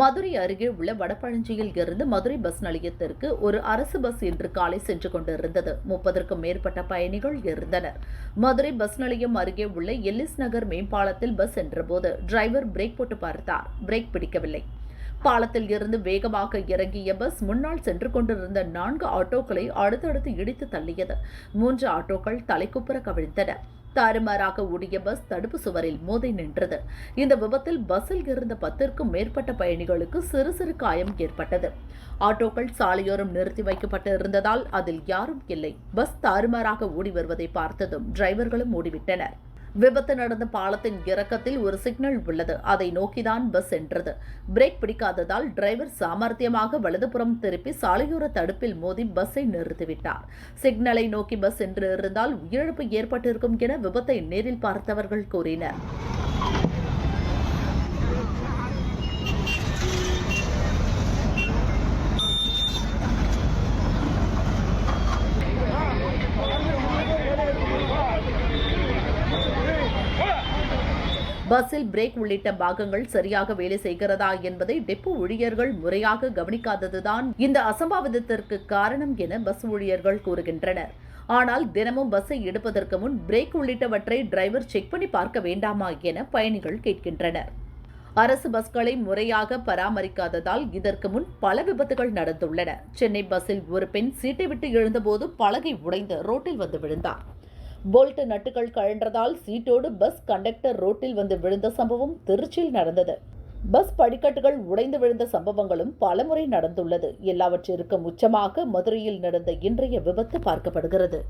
மதுரை அருகே உள்ள வடபழஞ்சியில் இருந்து மதுரை பஸ் நிலையத்திற்கு ஒரு அரசு பஸ் இன்று காலை சென்று கொண்டிருந்தது. முப்பதற்கும் மேற்பட்ட பயணிகள் இருந்தனர். மதுரை பஸ் நிலையம் அருகே உள்ள எல்லிஸ் நகர் மேம்பாலத்தில் பஸ் சென்றபோது டிரைவர் பிரேக் போட்டு பார்த்தார். பிரேக் பிடிக்கவில்லை. பாலத்தில் இருந்து வேகமாக இறங்கிய பஸ் முன்னால் சென்று கொண்டிருந்த நான்கு ஆட்டோக்களை அடுத்தடுத்து இடித்து தள்ளியது. மூன்று ஆட்டோக்கள் தலைக்குப்புற கவிழ்ந்தன. தாறுமாறாக ஓடிய பஸ் தடுப்பு சுவரில் மோதி நின்றது. இந்த விபத்தில் பஸ்ஸில் இருந்த பத்திற்கும் மேற்பட்ட பயணிகளுக்கு சிறு சிறு காயம் ஏற்பட்டது. ஆட்டோக்கள் சாலையோரம் நிறுத்தி வைக்கப்பட்டு இருந்ததால் அதில் யாரும் இல்லை. பஸ் தாறுமாறாக ஓடி வருவதை பார்த்ததும் டிரைவர்களும் ஓடிவிட்டனர். விபத்து நடந்த பாலத்தின் இறக்கத்தில் ஒரு சிக்னல் உள்ளது. அதை நோக்கிதான் பஸ் சென்றது. பிரேக் பிடிக்காததால் டிரைவர் சாமர்த்தியமாக வலதுபுறம் திருப்பி சாலையோர தடுப்பில் மோதி பஸ்ஸை நிறுத்திவிட்டார். சிக்னலை நோக்கி பஸ் சென்று இருந்தால் உயிரிழப்பு ஏற்பட்டிருக்கும் என விபத்தை நேரில் பார்த்தவர்கள் கூறினர். பஸ்ஸில் பிரேக் உள்ளிட்ட பாகங்கள் சரியாக வேலை செய்கிறதா என்பதை டெப்போ ஊழியர்கள் முறையாக கவனிக்காததுதான் இந்த அசம்பாவிதத்திற்கு காரணம் என பஸ் ஊழியர்கள் கூறுகின்றனர். ஆனால் தினமும் பஸ்ஸை எடுப்பதற்கு முன் பிரேக் உள்ளிட்டவற்றை டிரைவர் செக் பண்ணி பார்க்க வேண்டாமா என பயணிகள் கேட்கின்றனர். அரசு பஸ்களை முறையாக பராமரிக்காததால் இதற்கு முன் பல விபத்துகள் நடந்துள்ளன. சென்னை பஸ்ஸில் ஒரு பெண் சீட்டை விட்டு எழுந்தபோது பலகை உடைந்து ரோட்டில் வந்து விழுந்தார். போல்ட் நட்டுகள் கழன்றதால் சீட்டோடு பஸ் கண்டக்டர் ரோட்டில் வந்து விழுந்த சம்பவம் திருச்சியில் நடந்தது. பஸ் படிக்கட்டுகள் உடைந்து விழுந்த சம்பவங்களும் பலமுறை நடந்துள்ளது. எல்லாவற்றிற்கும் உச்சமாக மதுரையில் நடந்த இன்றைய விபத்து பார்க்கப்படுகிறது.